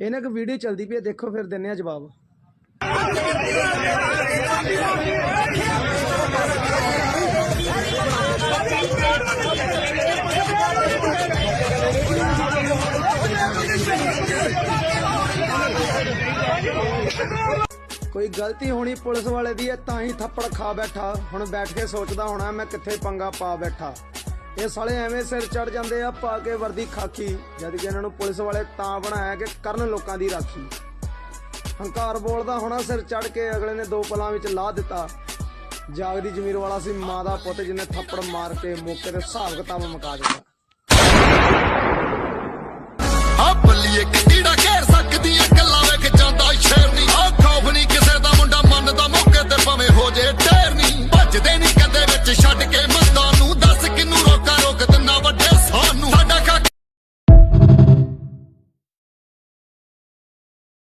ਇਹਨਾਂ ਇੱਕ ਵੀਡੀਓ ਚੱਲਦੀ ਪਈ ਹੈ ਦੇਖੋ ਫਿਰ ਦਿੰਨੇ ਆ ਜਵਾਬ। ਕੋਈ ਗਲਤੀ ਹੋਣੀ ਪੁਲਿਸ ਵਾਲੇ ਦੀ ਹੈ, ਤਾਂ ਹੀ ਥੱਪੜ ਖਾ ਬੈਠਾ। ਹੁਣ ਬੈਠ ਕੇ ਸੋਚਦਾ ਹੋਣਾ, ਮੈਂ ਕਿੱਥੇ ਪੰਗਾ ਪਾ ਬੈਠਾ। ਇਹ ਸਾਲੇ ਐਵੇਂ ਸਿਰ ਚੜ ਜਾਂਦੇ ਆ, ਪਾ ਕੇ ਵਰਦੀ ਖਾਕੀ। ਜਦ ਕਿ ਇਹਨਾਂ ਨੂੰ ਪੁਲਿਸ ਵਾਲੇ ਤਾਂ ਬਣਾਇਆ ਕਿ ਕਰਨ ਲੋਕਾਂ ਦੀ ਰਾਖੀ। ਹੰਕਾਰ ਬੋਲਦਾ ਹੋਣਾ ਸਿਰ ਚੜ ਕੇ, ਅਗਲੇ ਨੇ ਦੋ ਪਲਾਂ ਵਿੱਚ ਲਾ ਦਿੱਤਾ। ਜਾਗਦੀ ਜ਼ਮੀਰ ਵਾਲਾ ਸੀ ਮਾਂ ਦਾ ਪੁੱਤ, ਜਿਹਨੇ ਥੱਪੜ ਮਾਰ ਕੇ ਮੌਕੇ ਤੇ ਹਿਸਾਬ ਕਿਤਾਬ ਮੁਕਾ ਦਿੱਤਾ। ਆ ਬੱਲੀਏ